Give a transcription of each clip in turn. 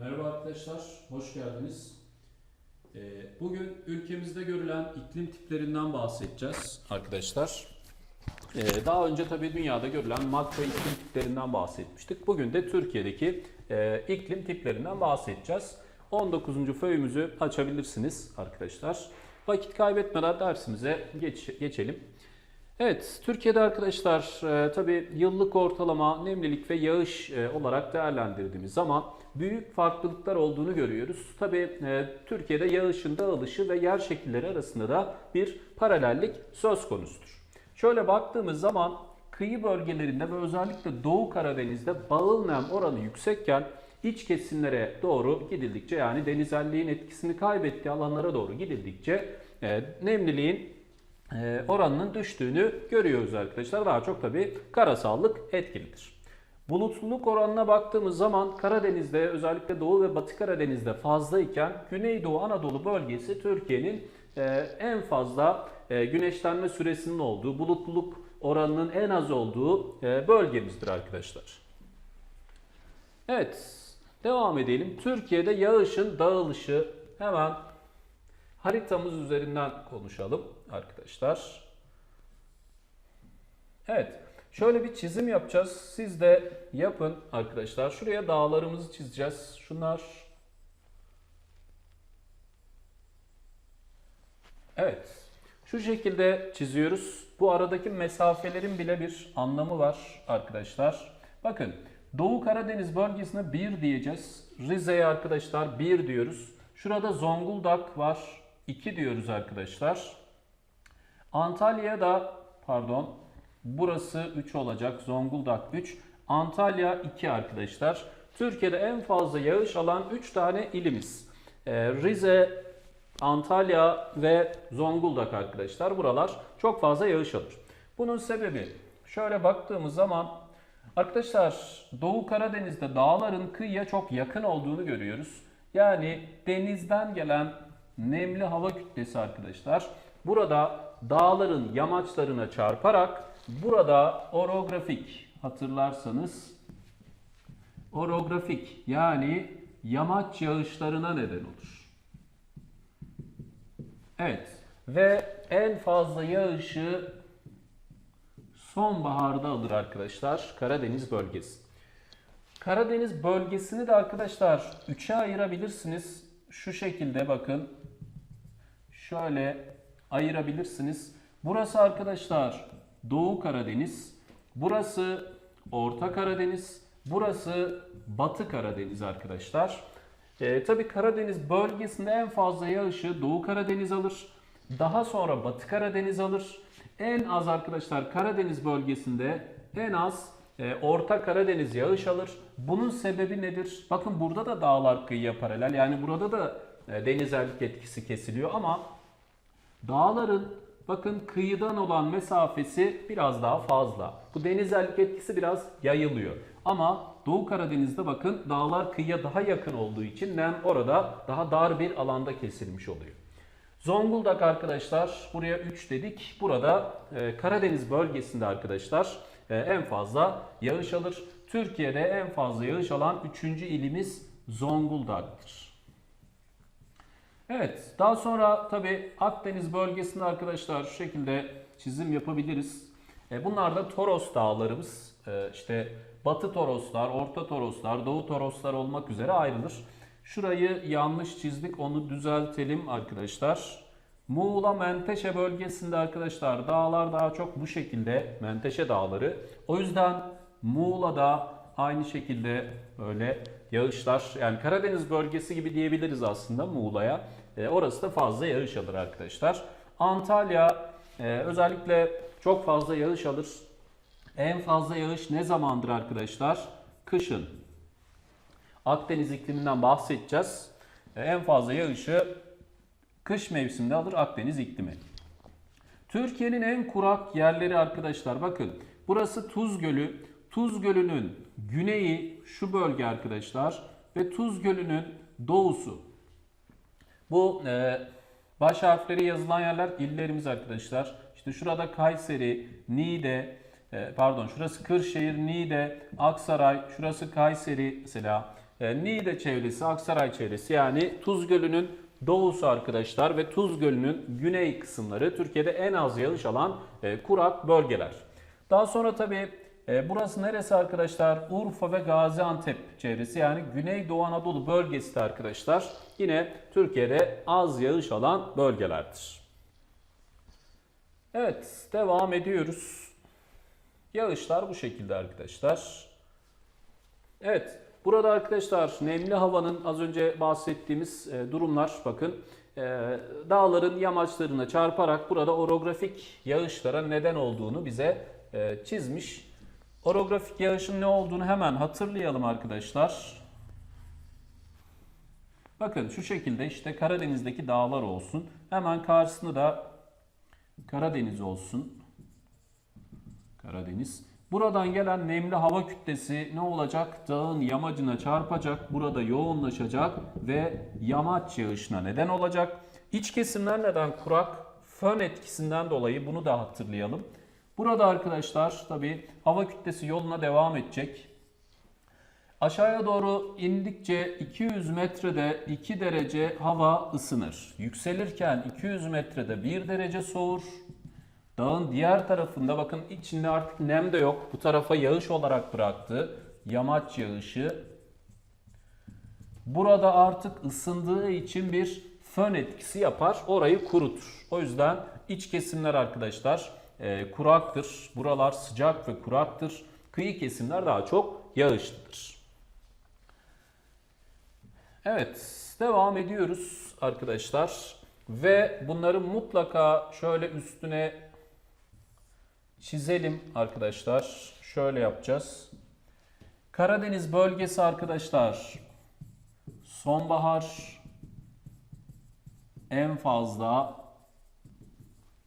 Merhaba arkadaşlar, hoş geldiniz. Ee, Bugün ülkemizde görülen iklim tiplerinden bahsedeceğiz arkadaşlar. Ee, Daha önce tabii dünyada görülen makro iklim tiplerinden bahsetmiştik. Bugün de Türkiye'deki e, iklim tiplerinden bahsedeceğiz. 19. föyümüzü açabilirsiniz arkadaşlar. Vakit kaybetmeden dersimize geç- geçelim. Evet, Türkiye'de arkadaşlar e, tabii yıllık ortalama nemlilik ve yağış e, olarak değerlendirdiğimiz zaman büyük farklılıklar olduğunu görüyoruz. Tabii e, Türkiye'de yağışın dağılışı ve yer şekilleri arasında da bir paralellik söz konusudur. Şöyle baktığımız zaman kıyı bölgelerinde ve özellikle Doğu Karadeniz'de bağıl nem oranı yüksekken iç kesimlere doğru gidildikçe yani denizelliğin etkisini kaybettiği alanlara doğru gidildikçe e, nemliliğin oranının düştüğünü görüyoruz arkadaşlar. Daha çok tabii karasallık etkilidir. Bulutluluk oranına baktığımız zaman Karadeniz'de özellikle Doğu ve Batı Karadeniz'de fazla iken Güneydoğu Anadolu bölgesi Türkiye'nin e, en fazla e, güneşlenme süresinin olduğu, bulutluluk oranının en az olduğu e, bölgemizdir arkadaşlar. Evet, devam edelim. Türkiye'de yağışın dağılışı hemen haritamız üzerinden konuşalım arkadaşlar. Evet, şöyle bir çizim yapacağız. Siz de yapın arkadaşlar. Şuraya dağlarımızı çizeceğiz. Şunlar. Evet, şu şekilde çiziyoruz. Bu aradaki mesafelerin bile bir anlamı var arkadaşlar. Bakın, Doğu Karadeniz bölgesine 1 diyeceğiz. Rize'ye arkadaşlar 1 diyoruz. Şurada Zonguldak var. 2 diyoruz arkadaşlar. Antalya'ya da pardon burası 3 olacak. Zonguldak 3. Antalya 2 arkadaşlar. Türkiye'de en fazla yağış alan 3 tane ilimiz. Ee, Rize, Antalya ve Zonguldak arkadaşlar. Buralar çok fazla yağış alır. Bunun sebebi şöyle baktığımız zaman arkadaşlar Doğu Karadeniz'de dağların kıyıya çok yakın olduğunu görüyoruz. Yani denizden gelen nemli hava kütlesi arkadaşlar burada dağların yamaçlarına çarparak burada orografik hatırlarsanız orografik yani yamaç yağışlarına neden olur. Evet ve en fazla yağışı sonbaharda alır arkadaşlar Karadeniz bölgesi. Karadeniz bölgesini de arkadaşlar 3'e ayırabilirsiniz. Şu şekilde bakın. Şöyle ayırabilirsiniz. Burası arkadaşlar Doğu Karadeniz. Burası Orta Karadeniz. Burası Batı Karadeniz arkadaşlar. Ee, Tabi Karadeniz bölgesinde en fazla yağışı Doğu Karadeniz alır. Daha sonra Batı Karadeniz alır. En az arkadaşlar Karadeniz bölgesinde en az e, Orta Karadeniz yağış alır. Bunun sebebi nedir? Bakın burada da dağlar kıyıya paralel. Yani burada da e, denizellik etkisi kesiliyor ama dağların bakın kıyıdan olan mesafesi biraz daha fazla. Bu denizellik etkisi biraz yayılıyor. Ama Doğu Karadeniz'de bakın dağlar kıyıya daha yakın olduğu için nem orada daha dar bir alanda kesilmiş oluyor. Zonguldak arkadaşlar buraya 3 dedik. Burada e, Karadeniz bölgesinde arkadaşlar e, en fazla yağış alır. Türkiye'de en fazla yağış alan 3. ilimiz Zonguldak'tır. Evet daha sonra tabi Akdeniz bölgesinde arkadaşlar şu şekilde çizim yapabiliriz. E, bunlar da Toros dağlarımız. E, işte Batı Toroslar, Orta Toroslar, Doğu Toroslar olmak üzere ayrılır. Şurayı yanlış çizdik onu düzeltelim arkadaşlar. Muğla Menteşe bölgesinde arkadaşlar dağlar daha çok bu şekilde Menteşe dağları. O yüzden Muğla'da aynı şekilde böyle yağışlar yani Karadeniz bölgesi gibi diyebiliriz aslında Muğla'ya. E, orası da fazla yağış alır arkadaşlar. Antalya e, özellikle çok fazla yağış alır. En fazla yağış ne zamandır arkadaşlar? Kışın. Akdeniz ikliminden bahsedeceğiz. E, En fazla yağışı kış mevsiminde alır Akdeniz iklimi. Türkiye'nin en kurak yerleri arkadaşlar bakın. Burası Tuz Gölü. Tuz Gölü'nün güneyi şu bölge arkadaşlar ve Tuz Gölü'nün doğusu. Bu e, baş harfleri yazılan yerler illerimiz arkadaşlar. İşte şurada Kayseri, Niğde, e, pardon şurası Kırşehir, Niğde, Aksaray, şurası Kayseri mesela. e, Niğde çevresi, Aksaray çevresi yani Tuz Gölü'nün doğusu arkadaşlar ve Tuz Gölü'nün güney kısımları Türkiye'de en az yağış alan e, kurak bölgeler. Daha sonra tabii e, burası neresi arkadaşlar? Urfa ve Gaziantep çevresi yani Güneydoğu Anadolu bölgesi de arkadaşlar yine Türkiye'de az yağış alan bölgelerdir. Evet devam ediyoruz. Yağışlar bu şekilde arkadaşlar. Evet burada arkadaşlar nemli havanın az önce bahsettiğimiz e, durumlar bakın e, dağların yamaçlarına çarparak burada orografik yağışlara neden olduğunu bize e, çizmiş. Orografik yağışın ne olduğunu hemen hatırlayalım arkadaşlar. Bakın şu şekilde işte Karadeniz'deki dağlar olsun. Hemen karşısında da Karadeniz olsun. Karadeniz. Buradan gelen nemli hava kütlesi ne olacak? Dağın yamacına çarpacak, burada yoğunlaşacak ve yamaç yağışına neden olacak. İç kesimler neden kurak? Fön etkisinden dolayı bunu da hatırlayalım. Burada arkadaşlar tabi hava kütlesi yoluna devam edecek. Aşağıya doğru indikçe 200 metrede 2 derece hava ısınır. Yükselirken 200 metrede 1 derece soğur. Dağın diğer tarafında bakın içinde artık nem de yok. Bu tarafa yağış olarak bıraktı. Yamaç yağışı. Burada artık ısındığı için bir fön etkisi yapar. Orayı kurutur. O yüzden iç kesimler arkadaşlar e, kuraktır. Buralar sıcak ve kuraktır. Kıyı kesimler daha çok yağışlıdır. Evet, devam ediyoruz arkadaşlar. Ve bunları mutlaka şöyle üstüne çizelim arkadaşlar. Şöyle yapacağız. Karadeniz bölgesi arkadaşlar sonbahar en fazla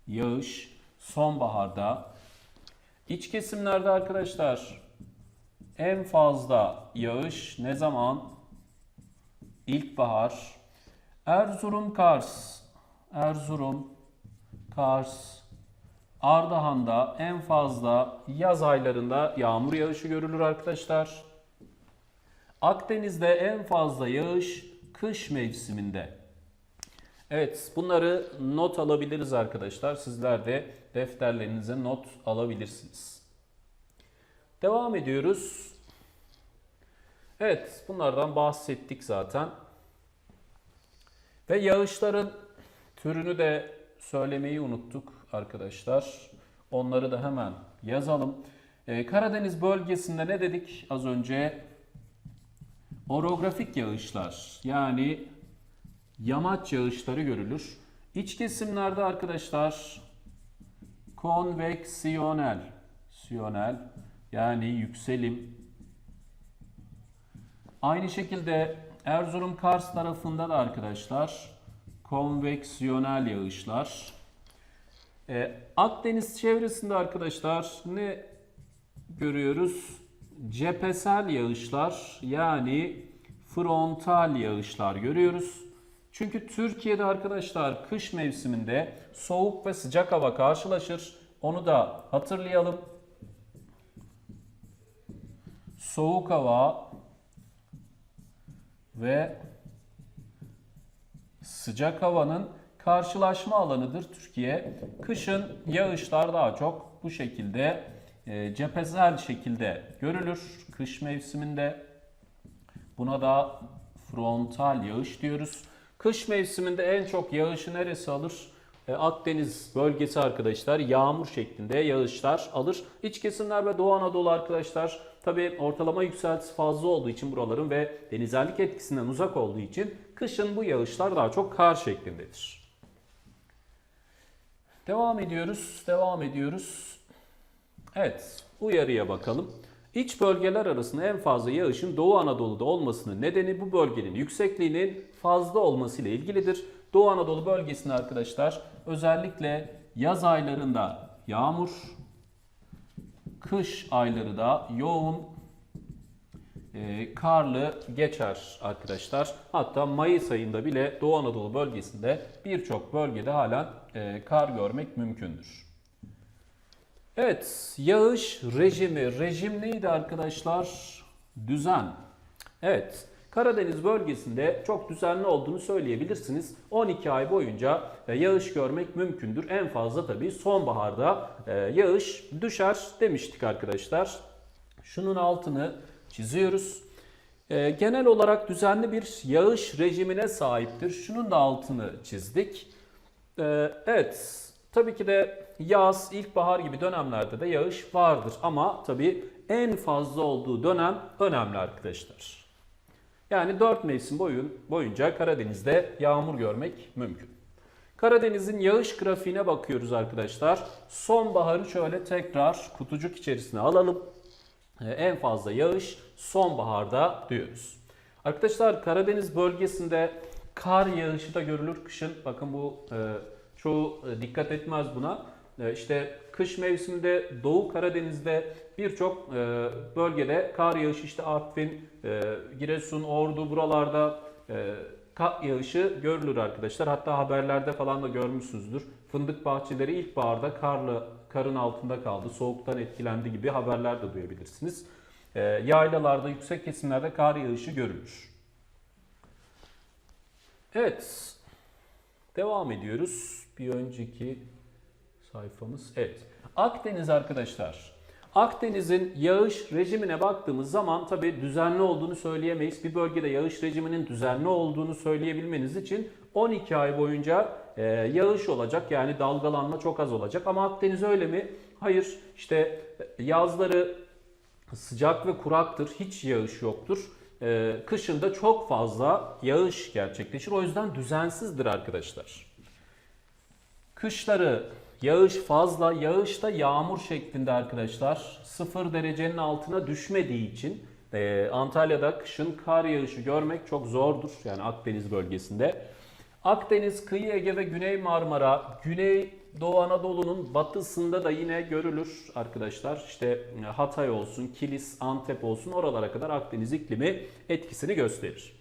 yağış sonbaharda. İç kesimlerde arkadaşlar en fazla yağış ne zaman? İlkbahar. Erzurum, Kars. Erzurum, Kars, Ardahan'da en fazla yaz aylarında yağmur yağışı görülür arkadaşlar. Akdeniz'de en fazla yağış kış mevsiminde. Evet bunları not alabiliriz arkadaşlar. Sizler de defterlerinize not alabilirsiniz. Devam ediyoruz. Evet bunlardan bahsettik zaten. Ve yağışların türünü de söylemeyi unuttuk arkadaşlar. Onları da hemen yazalım. Ee, Karadeniz bölgesinde ne dedik az önce? Orografik yağışlar yani yamaç yağışları görülür. İç kesimlerde arkadaşlar konveksiyonel, siyonel yani yükselim. Aynı şekilde Erzurum Kars tarafında da arkadaşlar konveksiyonel yağışlar. Ee, Akdeniz çevresinde arkadaşlar ne görüyoruz? Cephesel yağışlar yani frontal yağışlar görüyoruz. Çünkü Türkiye'de arkadaşlar kış mevsiminde soğuk ve sıcak hava karşılaşır. Onu da hatırlayalım. Soğuk hava ve sıcak havanın karşılaşma alanıdır Türkiye. Kışın yağışlar daha çok bu şekilde e, cephesel şekilde görülür kış mevsiminde. Buna da frontal yağış diyoruz. Kış mevsiminde en çok yağışı neresi alır? E, Akdeniz bölgesi arkadaşlar yağmur şeklinde yağışlar alır. İç kesimler ve Doğu Anadolu arkadaşlar tabi ortalama yükseltisi fazla olduğu için buraların ve denizellik etkisinden uzak olduğu için kışın bu yağışlar daha çok kar şeklindedir. Devam ediyoruz, devam ediyoruz. Evet, uyarıya bakalım. İç bölgeler arasında en fazla yağışın Doğu Anadolu'da olmasının nedeni bu bölgenin yüksekliğinin fazla olması ile ilgilidir. Doğu Anadolu bölgesinde arkadaşlar özellikle yaz aylarında yağmur, kış ayları da yoğun e, karlı geçer arkadaşlar. Hatta Mayıs ayında bile Doğu Anadolu bölgesinde birçok bölgede halen e, kar görmek mümkündür. Evet, yağış rejimi. Rejim neydi arkadaşlar? Düzen. Evet, Karadeniz bölgesinde çok düzenli olduğunu söyleyebilirsiniz. 12 ay boyunca e, yağış görmek mümkündür. En fazla tabii sonbaharda e, yağış düşer demiştik arkadaşlar. Şunun altını çiziyoruz. E, genel olarak düzenli bir yağış rejimine sahiptir. Şunun da altını çizdik. Evet, tabii ki de yaz, ilkbahar gibi dönemlerde de yağış vardır. Ama tabii en fazla olduğu dönem önemli arkadaşlar. Yani 4 mevsim boyun, boyunca Karadeniz'de yağmur görmek mümkün. Karadeniz'in yağış grafiğine bakıyoruz arkadaşlar. Sonbaharı şöyle tekrar kutucuk içerisine alalım. Ee, En fazla yağış sonbaharda diyoruz. Arkadaşlar Karadeniz bölgesinde kar yağışı da görülür kışın. Bakın bu e, çoğu e, dikkat etmez buna. E, işte kış mevsiminde Doğu Karadeniz'de birçok e, bölgede kar yağışı işte Artvin, e, Giresun, Ordu buralarda e, kar yağışı görülür arkadaşlar. Hatta haberlerde falan da görmüşsünüzdür. Fındık bahçeleri ilkbaharda karlı karın altında kaldı, soğuktan etkilendi gibi haberler de duyabilirsiniz. Yaylalarda, yüksek kesimlerde kar yağışı görülür. Evet, devam ediyoruz. Bir önceki sayfamız. Evet. Akdeniz arkadaşlar. Akdeniz'in yağış rejimine baktığımız zaman tabi düzenli olduğunu söyleyemeyiz. Bir bölgede yağış rejiminin düzenli olduğunu söyleyebilmeniz için 12 ay boyunca e, yağış olacak. Yani dalgalanma çok az olacak. Ama Akdeniz öyle mi? Hayır. İşte yazları sıcak ve kuraktır. Hiç yağış yoktur. E, kışında çok fazla yağış gerçekleşir. O yüzden düzensizdir arkadaşlar. Kışları yağış fazla, yağış da yağmur şeklinde arkadaşlar. 0 derecenin altına düşmediği için e, Antalya'da kışın kar yağışı görmek çok zordur. Yani Akdeniz bölgesinde. Akdeniz, Kıyı Ege ve Güney Marmara, Güney Doğu Anadolu'nun batısında da yine görülür arkadaşlar. İşte e, Hatay olsun, Kilis, Antep olsun oralara kadar Akdeniz iklimi etkisini gösterir.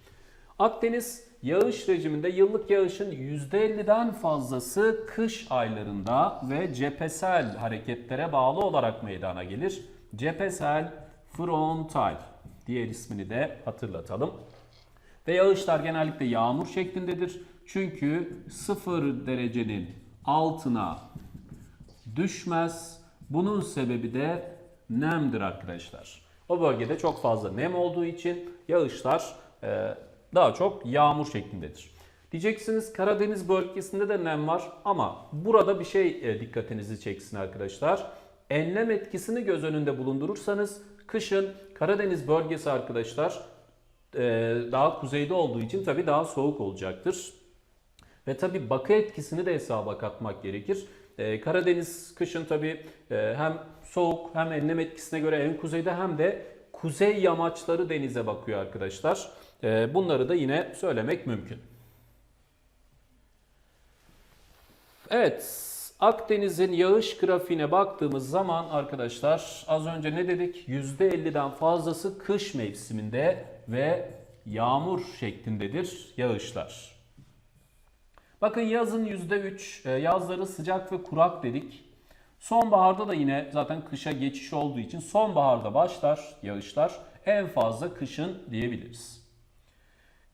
Akdeniz yağış rejiminde yıllık yağışın %50'den fazlası kış aylarında ve cephesel hareketlere bağlı olarak meydana gelir. Cephesel frontal diğer ismini de hatırlatalım. Ve yağışlar genellikle yağmur şeklindedir. Çünkü 0 derecenin altına düşmez. Bunun sebebi de nemdir arkadaşlar. O bölgede çok fazla nem olduğu için yağışlar e, daha çok yağmur şeklindedir. Diyeceksiniz Karadeniz bölgesinde de nem var ama burada bir şey e, dikkatinizi çeksin arkadaşlar. Enlem etkisini göz önünde bulundurursanız kışın Karadeniz bölgesi arkadaşlar e, daha kuzeyde olduğu için tabii daha soğuk olacaktır. Ve tabii bakı etkisini de hesaba katmak gerekir. Ee, Karadeniz kışın tabii e, hem soğuk hem enlem etkisine göre en kuzeyde hem de kuzey yamaçları denize bakıyor arkadaşlar. Ee, bunları da yine söylemek mümkün. Evet, Akdeniz'in yağış grafiğine baktığımız zaman arkadaşlar az önce ne dedik? %50'den fazlası kış mevsiminde ve yağmur şeklindedir yağışlar. Bakın yazın %3, e, yazları sıcak ve kurak dedik. Sonbaharda da yine zaten kışa geçiş olduğu için sonbaharda başlar yağışlar. En fazla kışın diyebiliriz.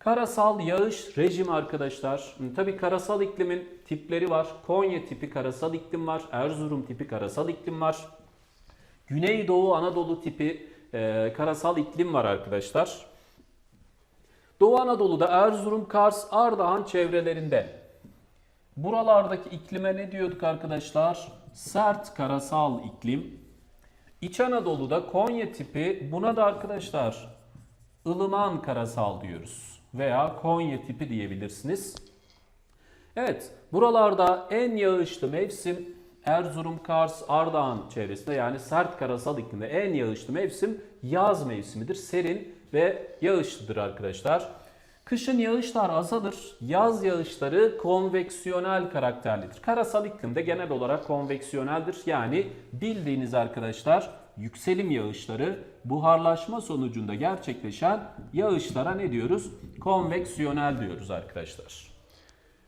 Karasal yağış rejimi arkadaşlar. Tabi karasal iklimin tipleri var. Konya tipi karasal iklim var. Erzurum tipi karasal iklim var. Güneydoğu Anadolu tipi e, karasal iklim var arkadaşlar. Doğu Anadolu'da Erzurum, Kars, Ardahan çevrelerinde Buralardaki iklime ne diyorduk arkadaşlar? Sert karasal iklim. İç Anadolu'da Konya tipi buna da arkadaşlar ılıman karasal diyoruz. Veya Konya tipi diyebilirsiniz. Evet buralarda en yağışlı mevsim Erzurum, Kars, Ardahan çevresinde yani sert karasal iklimde en yağışlı mevsim yaz mevsimidir. Serin ve yağışlıdır arkadaşlar. Kışın yağışlar azalır. Yaz yağışları konveksiyonel karakterlidir. Karasal iklimde genel olarak konveksiyoneldir. Yani bildiğiniz arkadaşlar yükselim yağışları buharlaşma sonucunda gerçekleşen yağışlara ne diyoruz? Konveksiyonel diyoruz arkadaşlar.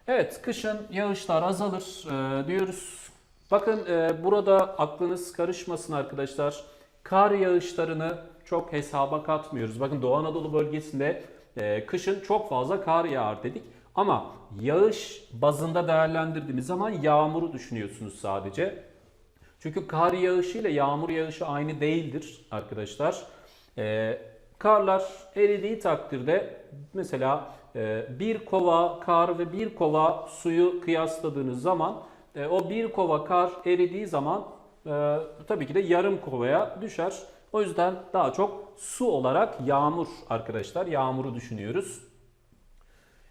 Evet kışın yağışlar azalır e, diyoruz. Bakın e, burada aklınız karışmasın arkadaşlar. Kar yağışlarını çok hesaba katmıyoruz. Bakın Doğu Anadolu bölgesinde e, kışın çok fazla kar yağar dedik. Ama yağış bazında değerlendirdiğimiz zaman yağmuru düşünüyorsunuz sadece. Çünkü kar yağışı ile yağmur yağışı aynı değildir arkadaşlar. Ee, karlar eridiği takdirde mesela e, bir kova kar ve bir kova suyu kıyasladığınız zaman e, o bir kova kar eridiği zaman e, tabii ki de yarım kovaya düşer. O yüzden daha çok su olarak yağmur arkadaşlar yağmuru düşünüyoruz.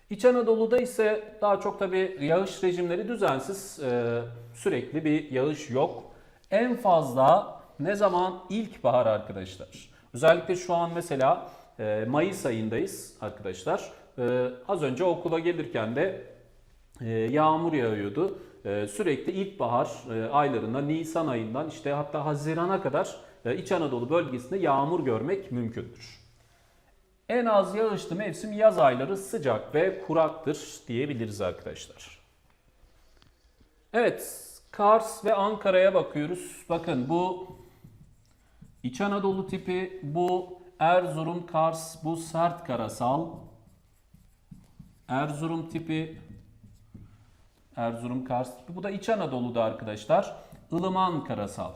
İç Anadolu'da ise daha çok tabi yağış rejimleri düzensiz. Ee, sürekli bir yağış yok. En fazla ne zaman? İlkbahar arkadaşlar. Özellikle şu an mesela e, Mayıs ayındayız arkadaşlar. Ee, az önce okula gelirken de e, yağmur yağıyordu. E, sürekli ilkbahar e, aylarında Nisan ayından işte hatta Haziran'a kadar e, İç Anadolu bölgesinde yağmur görmek mümkündür. En az yağışlı mevsim yaz ayları sıcak ve kuraktır diyebiliriz arkadaşlar. Evet, Kars ve Ankara'ya bakıyoruz. Bakın bu İç Anadolu tipi, bu Erzurum, Kars, bu sert karasal. Erzurum tipi, Erzurum, Kars tipi. Bu da İç Anadolu'da arkadaşlar. Ilıman karasal.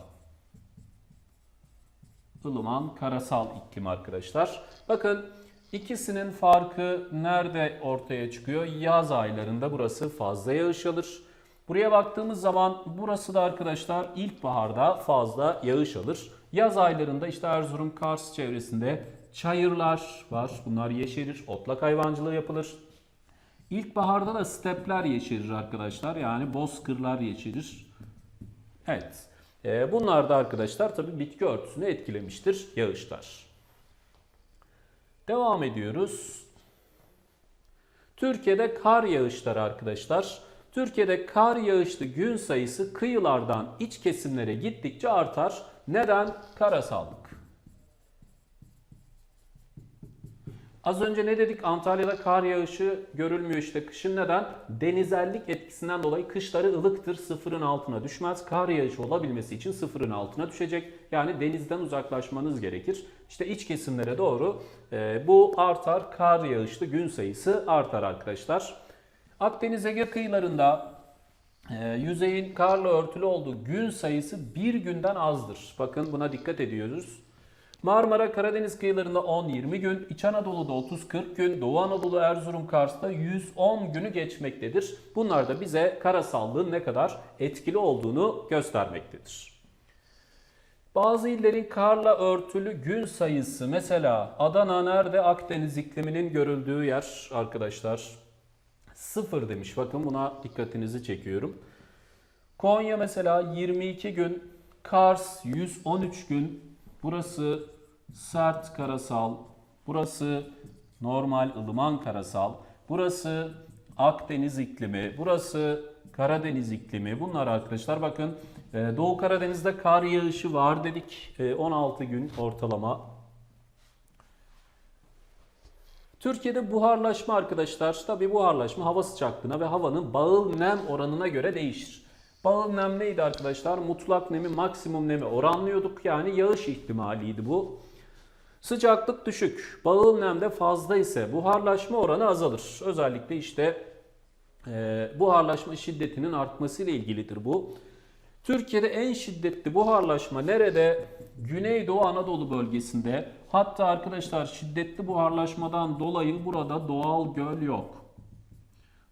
Ilıman karasal iklim arkadaşlar. Bakın ikisinin farkı nerede ortaya çıkıyor? Yaz aylarında burası fazla yağış alır. Buraya baktığımız zaman burası da arkadaşlar ilkbaharda fazla yağış alır. Yaz aylarında işte Erzurum, Kars çevresinde çayırlar var. Bunlar yeşerir. Otlak hayvancılığı yapılır. İlkbaharda da stepler yeşerir arkadaşlar. Yani bozkırlar yeşerir. Evet. Ee, bunlar da arkadaşlar tabii bitki örtüsünü etkilemiştir yağışlar. Devam ediyoruz. Türkiye'de kar yağışları arkadaşlar. Türkiye'de kar yağışlı gün sayısı kıyılardan iç kesimlere gittikçe artar. Neden? Karasallık. Az önce ne dedik? Antalya'da kar yağışı görülmüyor işte kışın neden? Denizellik etkisinden dolayı kışları ılıktır, sıfırın altına düşmez. Kar yağışı olabilmesi için sıfırın altına düşecek. Yani denizden uzaklaşmanız gerekir. İşte iç kesimlere doğru e, bu artar. Kar yağışlı gün sayısı artar arkadaşlar. Akdeniz Ege kıyılarında e, yüzeyin karla örtülü olduğu gün sayısı bir günden azdır. Bakın buna dikkat ediyoruz. Marmara Karadeniz kıyılarında 10-20 gün, İç Anadolu'da 30-40 gün, Doğu Anadolu Erzurum Kars'ta 110 günü geçmektedir. Bunlar da bize karasallığın ne kadar etkili olduğunu göstermektedir. Bazı illerin karla örtülü gün sayısı mesela Adana nerede Akdeniz ikliminin görüldüğü yer arkadaşlar. Sıfır demiş. Bakın buna dikkatinizi çekiyorum. Konya mesela 22 gün, Kars 113 gün, burası sert karasal, burası normal ılıman karasal, burası Akdeniz iklimi, burası Karadeniz iklimi. Bunlar arkadaşlar bakın e, Doğu Karadeniz'de kar yağışı var dedik. E, 16 gün ortalama. Türkiye'de buharlaşma arkadaşlar. Tabi buharlaşma hava sıcaklığına ve havanın bağıl nem oranına göre değişir. Bağıl nem neydi arkadaşlar? Mutlak nemi maksimum nemi oranlıyorduk. Yani yağış ihtimaliydi bu. Sıcaklık düşük, bağıl nemde fazla ise buharlaşma oranı azalır. Özellikle işte e, buharlaşma şiddetinin artması ile ilgilidir bu. Türkiye'de en şiddetli buharlaşma nerede? Güneydoğu Anadolu bölgesinde. Hatta arkadaşlar şiddetli buharlaşmadan dolayı burada doğal göl yok.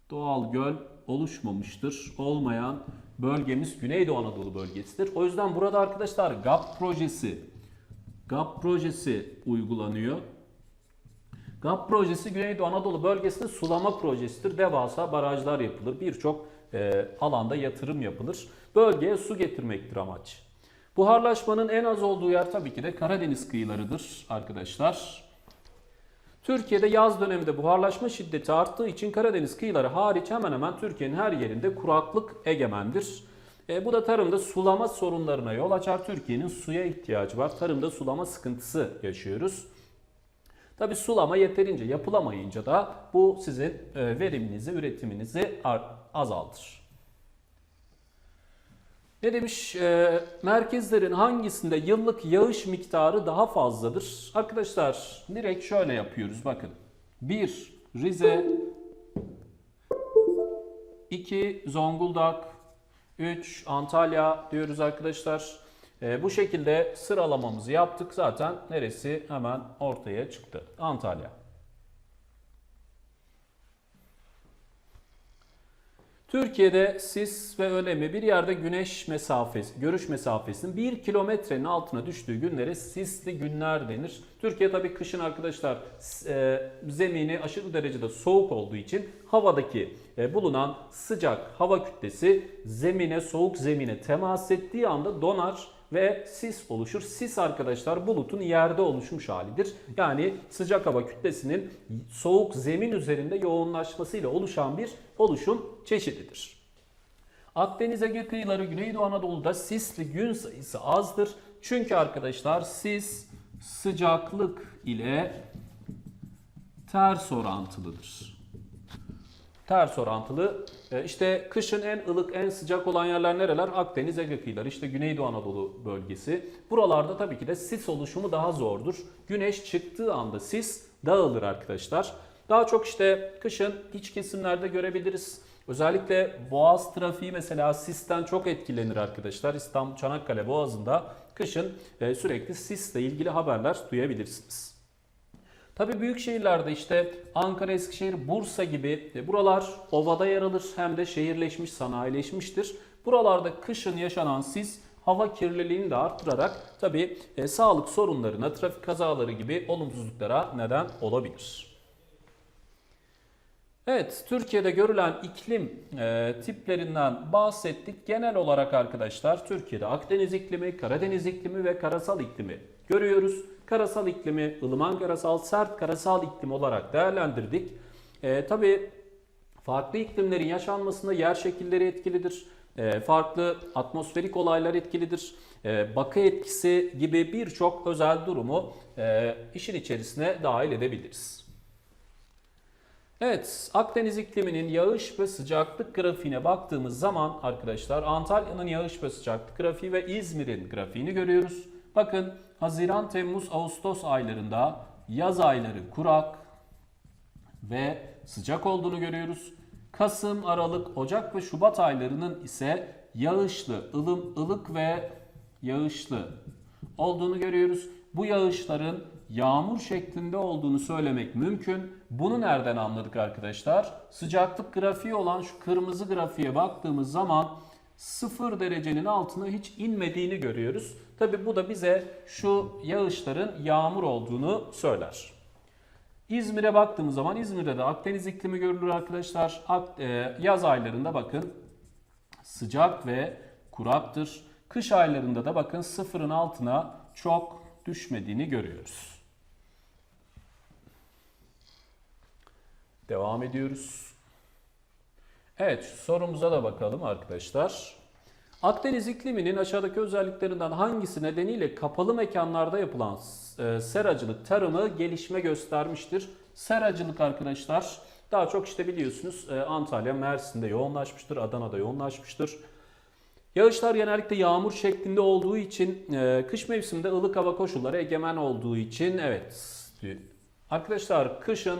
Doğal göl oluşmamıştır. Olmayan bölgemiz Güneydoğu Anadolu bölgesidir. O yüzden burada arkadaşlar GAP projesi GAP projesi uygulanıyor. GAP projesi Güneydoğu Anadolu bölgesinde sulama projesidir. Devasa barajlar yapılır. Birçok e, alanda yatırım yapılır. Bölgeye su getirmektir amaç. Buharlaşmanın en az olduğu yer tabii ki de Karadeniz kıyılarıdır arkadaşlar. Türkiye'de yaz döneminde buharlaşma şiddeti arttığı için Karadeniz kıyıları hariç hemen hemen Türkiye'nin her yerinde kuraklık egemendir. E, bu da tarımda sulama sorunlarına yol açar. Türkiye'nin suya ihtiyacı var. Tarımda sulama sıkıntısı yaşıyoruz. Tabi sulama yeterince yapılamayınca da bu sizin e, veriminizi, üretiminizi azaltır. Ne demiş? E, merkezlerin hangisinde yıllık yağış miktarı daha fazladır? Arkadaşlar direkt şöyle yapıyoruz bakın. 1 Rize 2 Zonguldak 3 Antalya diyoruz arkadaşlar. Ee, bu şekilde sıralamamızı yaptık. Zaten neresi hemen ortaya çıktı. Antalya. Türkiye'de sis ve önemi bir yerde güneş mesafesi, görüş mesafesinin 1 kilometrenin altına düştüğü günlere sisli günler denir. Türkiye tabii kışın arkadaşlar e, zemini aşırı derecede soğuk olduğu için havadaki e, bulunan sıcak hava kütlesi zemine, soğuk zemine temas ettiği anda donar ve sis oluşur. Sis arkadaşlar bulutun yerde oluşmuş halidir. Yani sıcak hava kütlesinin soğuk zemin üzerinde yoğunlaşmasıyla oluşan bir oluşum çeşididir. Akdeniz Ege kıyıları Güneydoğu Anadolu'da sisli gün sayısı azdır. Çünkü arkadaşlar sis sıcaklık ile ters orantılıdır ters orantılı. E, İşte kışın en ılık, en sıcak olan yerler nereler? Akdeniz, Ege kıyıları, işte Güneydoğu Anadolu bölgesi. Buralarda tabii ki de sis oluşumu daha zordur. Güneş çıktığı anda sis dağılır arkadaşlar. Daha çok işte kışın iç kesimlerde görebiliriz. Özellikle Boğaz trafiği mesela sisten çok etkilenir arkadaşlar. İstanbul Çanakkale Boğazı'nda kışın e, sürekli sisle ilgili haberler duyabilirsiniz. Tabii büyük şehirlerde işte Ankara, Eskişehir, Bursa gibi e, buralar ovada yer alır hem de şehirleşmiş, sanayileşmiştir. Buralarda kışın yaşanan sis hava kirliliğini de arttırarak tabii e, sağlık sorunlarına, trafik kazaları gibi olumsuzluklara neden olabilir. Evet, Türkiye'de görülen iklim e, tiplerinden bahsettik. Genel olarak arkadaşlar Türkiye'de Akdeniz iklimi, Karadeniz iklimi ve karasal iklimi görüyoruz. Karasal iklimi, ılıman karasal, sert karasal iklim olarak değerlendirdik. E, tabii farklı iklimlerin yaşanmasında yer şekilleri etkilidir. E, farklı atmosferik olaylar etkilidir. E, bakı etkisi gibi birçok özel durumu e, işin içerisine dahil edebiliriz. Evet, Akdeniz ikliminin yağış ve sıcaklık grafiğine baktığımız zaman arkadaşlar Antalya'nın yağış ve sıcaklık grafiği ve İzmir'in grafiğini görüyoruz. Bakın Haziran, Temmuz, Ağustos aylarında yaz ayları kurak ve sıcak olduğunu görüyoruz. Kasım, Aralık, Ocak ve Şubat aylarının ise yağışlı, ılım, ılık ve yağışlı olduğunu görüyoruz. Bu yağışların yağmur şeklinde olduğunu söylemek mümkün. Bunu nereden anladık arkadaşlar? Sıcaklık grafiği olan şu kırmızı grafiğe baktığımız zaman 0 derecenin altına hiç inmediğini görüyoruz. Tabi bu da bize şu yağışların yağmur olduğunu söyler. İzmir'e baktığımız zaman İzmir'de de Akdeniz iklimi görülür arkadaşlar. e, Yaz aylarında bakın sıcak ve kuraktır. Kış aylarında da bakın sıfırın altına çok düşmediğini görüyoruz. Devam ediyoruz. Evet sorumuza da bakalım arkadaşlar. Akdeniz ikliminin aşağıdaki özelliklerinden hangisi nedeniyle kapalı mekanlarda yapılan e, seracılık tarımı gelişme göstermiştir? Seracılık arkadaşlar daha çok işte biliyorsunuz e, Antalya, Mersin'de yoğunlaşmıştır, Adana'da yoğunlaşmıştır. Yağışlar genellikle yağmur şeklinde olduğu için e, kış mevsiminde ılık hava koşulları egemen olduğu için evet. Arkadaşlar kışın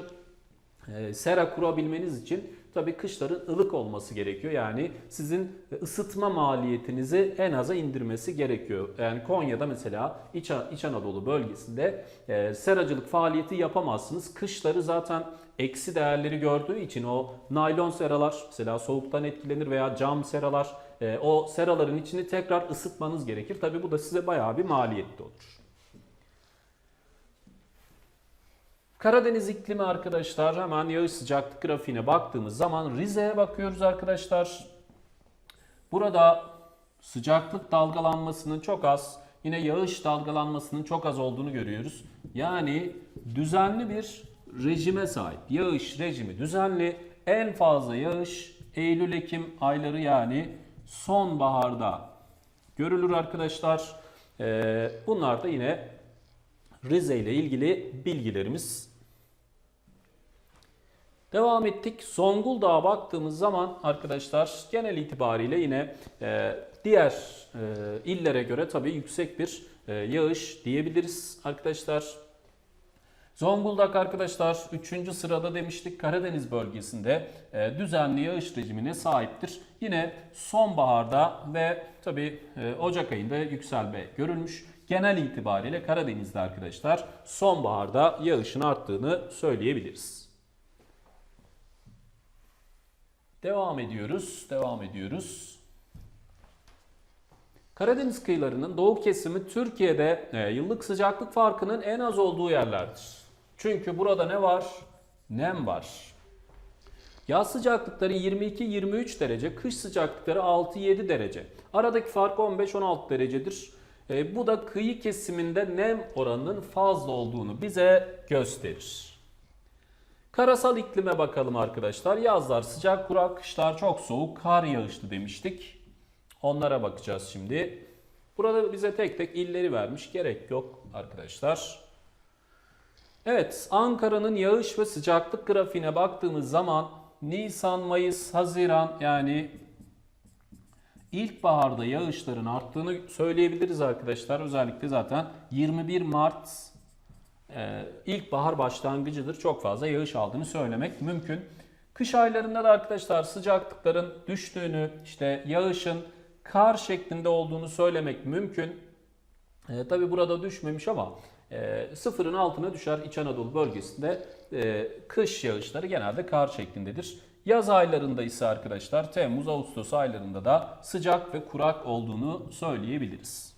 sera kurabilmeniz için tabii kışların ılık olması gerekiyor. Yani sizin ısıtma maliyetinizi en aza indirmesi gerekiyor. Yani Konya'da mesela İç, İç Anadolu bölgesinde e, seracılık faaliyeti yapamazsınız. Kışları zaten eksi değerleri gördüğü için o naylon seralar mesela soğuktan etkilenir veya cam seralar e, o seraların içini tekrar ısıtmanız gerekir. Tabii bu da size bayağı bir maliyetli olur. Karadeniz iklimi arkadaşlar hemen yağış sıcaklık grafiğine baktığımız zaman Rize'ye bakıyoruz arkadaşlar. Burada sıcaklık dalgalanmasının çok az, yine yağış dalgalanmasının çok az olduğunu görüyoruz. Yani düzenli bir rejime sahip. Yağış rejimi düzenli. En fazla yağış Eylül-Ekim ayları yani sonbaharda görülür arkadaşlar. Ee, bunlar da yine Rize ile ilgili bilgilerimiz Devam ettik. Zonguldak'a baktığımız zaman arkadaşlar genel itibariyle yine e, diğer e, illere göre tabii yüksek bir e, yağış diyebiliriz arkadaşlar. Zonguldak arkadaşlar 3. sırada demiştik Karadeniz bölgesinde e, düzenli yağış rejimine sahiptir. Yine sonbaharda ve tabi Ocak ayında yükselme görülmüş. Genel itibariyle Karadeniz'de arkadaşlar sonbaharda yağışın arttığını söyleyebiliriz. Devam ediyoruz, devam ediyoruz. Karadeniz kıyılarının doğu kesimi Türkiye'de e, yıllık sıcaklık farkının en az olduğu yerlerdir. Çünkü burada ne var? Nem var. Yaz sıcaklıkları 22-23 derece, kış sıcaklıkları 6-7 derece. Aradaki fark 15-16 derecedir. E, bu da kıyı kesiminde nem oranının fazla olduğunu bize gösterir. Karasal iklime bakalım arkadaşlar. Yazlar sıcak, kurak, kışlar çok soğuk, kar yağışlı demiştik. Onlara bakacağız şimdi. Burada bize tek tek illeri vermiş. Gerek yok arkadaşlar. Evet, Ankara'nın yağış ve sıcaklık grafiğine baktığımız zaman Nisan, Mayıs, Haziran yani ilkbaharda yağışların arttığını söyleyebiliriz arkadaşlar. Özellikle zaten 21 Mart e, ilkbahar başlangıcıdır. Çok fazla yağış aldığını söylemek mümkün. Kış aylarında da arkadaşlar sıcaklıkların düştüğünü, işte yağışın kar şeklinde olduğunu söylemek mümkün. E, Tabi burada düşmemiş ama e, sıfırın altına düşer İç Anadolu bölgesinde e, kış yağışları genelde kar şeklindedir. Yaz aylarında ise arkadaşlar Temmuz, Ağustos aylarında da sıcak ve kurak olduğunu söyleyebiliriz.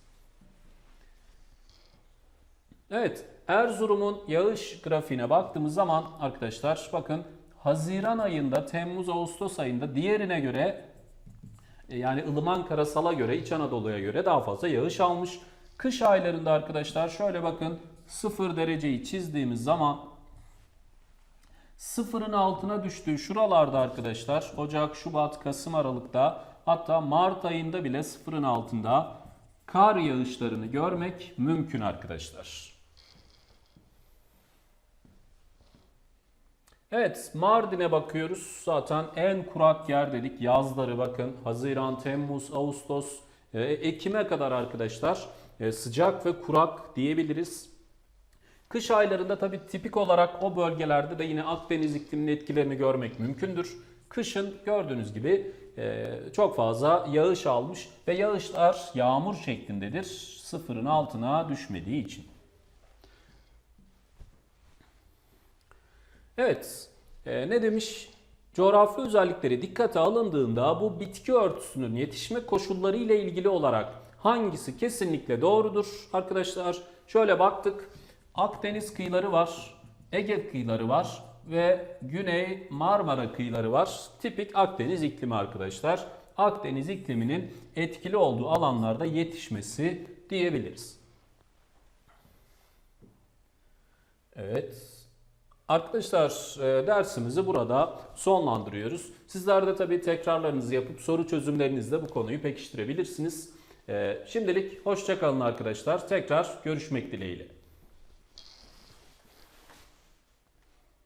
Evet, Erzurum'un yağış grafiğine baktığımız zaman arkadaşlar bakın Haziran ayında, Temmuz, Ağustos ayında diğerine göre e, yani ılıman karasala göre, İç Anadolu'ya göre daha fazla yağış almış. Kış aylarında arkadaşlar şöyle bakın 0 dereceyi çizdiğimiz zaman sıfırın altına düştüğü şuralarda arkadaşlar Ocak, Şubat, Kasım Aralık'ta hatta Mart ayında bile sıfırın altında kar yağışlarını görmek mümkün arkadaşlar. Evet Mardin'e bakıyoruz. Zaten en kurak yer dedik. Yazları bakın Haziran, Temmuz, Ağustos, e, Ekim'e kadar arkadaşlar e, sıcak ve kurak diyebiliriz. Kış aylarında tabi tipik olarak o bölgelerde de yine Akdeniz ikliminin etkilerini görmek mümkündür. Kışın gördüğünüz gibi e, çok fazla yağış almış ve yağışlar yağmur şeklindedir. Sıfırın altına düşmediği için. Evet, e, ne demiş? Coğrafi özellikleri dikkate alındığında bu bitki örtüsünün yetişme koşulları ile ilgili olarak hangisi kesinlikle doğrudur? Arkadaşlar şöyle baktık. Akdeniz kıyıları var, Ege kıyıları var ve Güney Marmara kıyıları var. Tipik Akdeniz iklimi arkadaşlar. Akdeniz ikliminin etkili olduğu alanlarda yetişmesi diyebiliriz. Evet. Arkadaşlar e, dersimizi burada sonlandırıyoruz. Sizler de tabii tekrarlarınızı yapıp soru çözümlerinizle bu konuyu pekiştirebilirsiniz. E, şimdilik hoşçakalın arkadaşlar. Tekrar görüşmek dileğiyle.